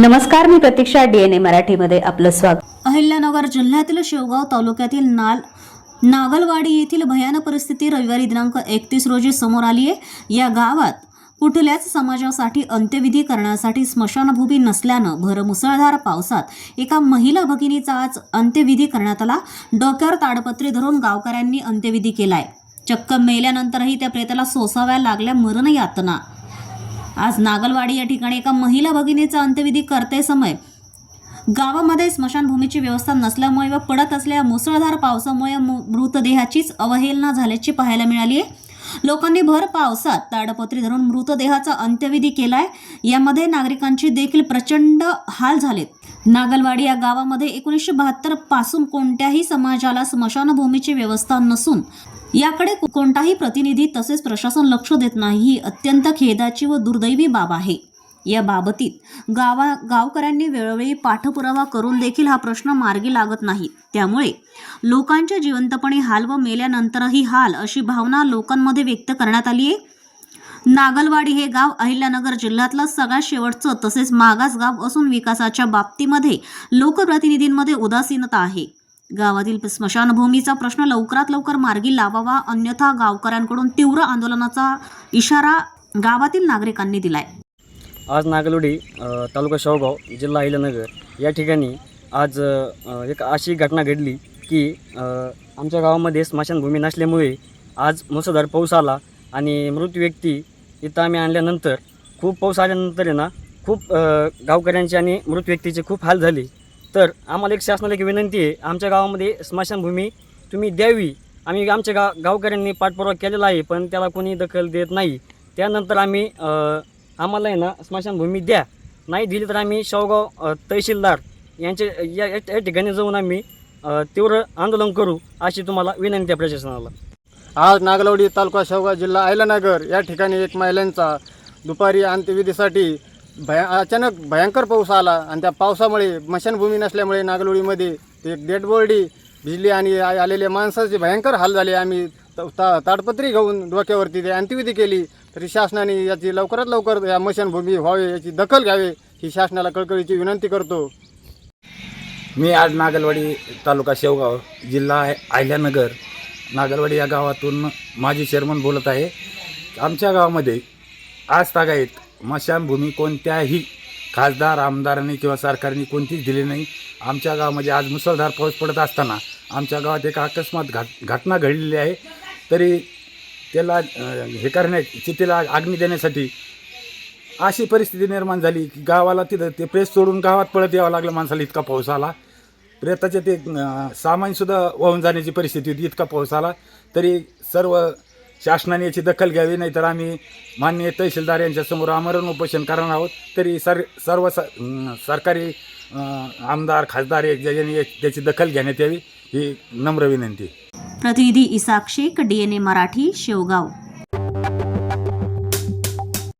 नमस्कार मी प्रतीक्षा डीएनए मराठीमध्ये आपलं स्वागत. अहिल्यानगर जिल्ह्यातील शेवगाव तालुक्यातील नाल नागलवाडी येथील भयानक परिस्थिती रविवारी दिनांक एकतीस रोजी समोर आली आहे. या गावात कुठल्याच समाजासाठी अंत्यविधी करण्यासाठी स्मशानभूमी नसल्यानं भर मुसळधार पावसात एका महिला भगिनीचा आज अंत्यविधी करण्यात आला. डोक्यावर ताडपत्री धरून गावकऱ्यांनी अंत्यविधी केलाय. चक्क मेल्यानंतरही त्या प्रेताला सोसाव्या लागल्या मरण यातना आज नागलवाडी या ठिकाणी एका महिला भगिनीचा अंत्यविधी करते समय. गावामध्ये स्मशानभूमीची व्यवस्था नसल्यामुळे व पडत असलेल्या मुसळधार पावसामुळे मृतदेहाचीच अवहेलना झाल्याची पाहायला मिळाली आहे. लोकांनी भर पावसात ताडपत्री धरून मृतदेहाचा अंत्यविधी केलाय. यामध्ये नागरिकांची देखील प्रचंड हाल झालेत. नागलवाडी या गावामध्ये एकोणीसशे बहात्तरपासून कोणत्याही समाजाला स्मशानभूमीची व्यवस्था नसून याकडे कोणताही प्रतिनिधी तसेच प्रशासन लक्ष देत नाही ही अत्यंत खेदाची व दुर्दैवी बाब आहे. या बाबतीत गावा गावकऱ्यांनी वेळोवेळी पाठपुरावा करून देखील हा प्रश्न मार्गी लागत नाही. त्यामुळे लोकांच्या जिवंतपणे हाल व मेल्यानंतरही हाल अशी भावना लोकांमध्ये व्यक्त करण्यात आली आहे. नागलवाडी हे गाव अहिल्यानगर जिल्ह्यातलं सगळ्यात शेवटचं तसेच मागास गाव असून विकासाच्या बाबतीमध्ये लोकप्रतिनिधींमध्ये उदासीनता आहे. गावातील स्मशानभूमीचा प्रश्न लवकरात लवकर मार्गी लावावा अन्यथा गावकऱ्यांकडून तीव्र आंदोलनाचा इशारा गावातील नागरिकांनी दिलाय. आज नागलोडी तालुका शाहूगाव जिल्हा अहिल्यानगर या ठिकाणी आज एक अशी घटना घडली की आमच्या गावामध्ये स्मशानभूमी नसल्यामुळे आज मुसळधार पाऊस आला आणि मृत व्यक्ती इथं आम्ही आणल्यानंतर खूप पाऊस आल्यानंतर आहे ना खूप गावकऱ्यांचे आणि मृत व्यक्तीचे खूप हाल झाले. तर आम्हाला एक शासनाला एक विनंती आहे आमच्या गावामध्ये स्मशानभूमी तुम्ही द्यावी. आम्ही आमच्या गा गावकऱ्यांनी पाठपुरावा केलेला आहे पण त्याला कोणी दखल देत नाही. त्यानंतर आम्ही आम्हाला आहे ना स्मशानभूमी द्या. नाही दिली तर आम्ही शावगाव तहसीलदार यांचे या या ठिकाणी जाऊन आम्ही तीव्र आंदोलन करू अशी तुम्हाला विनंती आहे प्रशासनाला. आज नागलवडी तालुका शेवगाव जिल्हा अहिलानगर या ठिकाणी एक महिलांचा दुपारी अंत्यविधीसाठी भया अचानक भयंकर पाऊस आला आणि त्या पावसामुळे मशानभूमी नसल्यामुळे नागलोळीमध्ये एक डेड भिजली आणि आलेले आलेल्या माणसाचे भयंकर हाल झाले. आम्ही त- ता ताडपत्री घेऊन डोक्यावरती ते अंत्यविधी केली. तरी शासनाने याची लवकरात लवकर या मशानभूमी व्हावे याची दखल घ्यावे ही शासनाला कळकळीची विनंती करतो. मी आज नागलवाडी तालुका शेवगाव जिल्हा आहे अहिल्यानगर नागलवाडी या गावातून माझी चेअरमन बोलत आहे. आमच्या गावामध्ये आज तागायत मशानभूमी कोणत्याही खासदार आमदारांनी किंवा सरकारने कोणतीच दिली नाही. आमच्या गावामध्ये आज मुसळधार पाऊस पडत असताना आमच्या गावात एक अकस्मात घाट घटना घडलेली आहे. तरी त्याला हे करण्या चितेला आग्नी देण्यासाठी अशी परिस्थिती निर्माण झाली की गावाला तिथं ते प्रेस सोडून गावात पळत यावं लागलं. माणसाला इतका पाऊस आला. प्रेताचे ते सामानसुद्धा वाहून जाण्याची परिस्थिती होती. इतका पाऊस आला. तरी सर्व शासनाने याची दखल घ्यावी नाहीतर आम्ही माननीय तहसीलदार यांच्यासमोर आमरण उपोषण करणार आहोत. तरी सर सर्व स सरकारी आमदार खासदार एक त्याची दखल घेण्यात यावी ही नम्र विनंती. प्रतिनिधी इसाक शेख ए मराठी शेवगाव.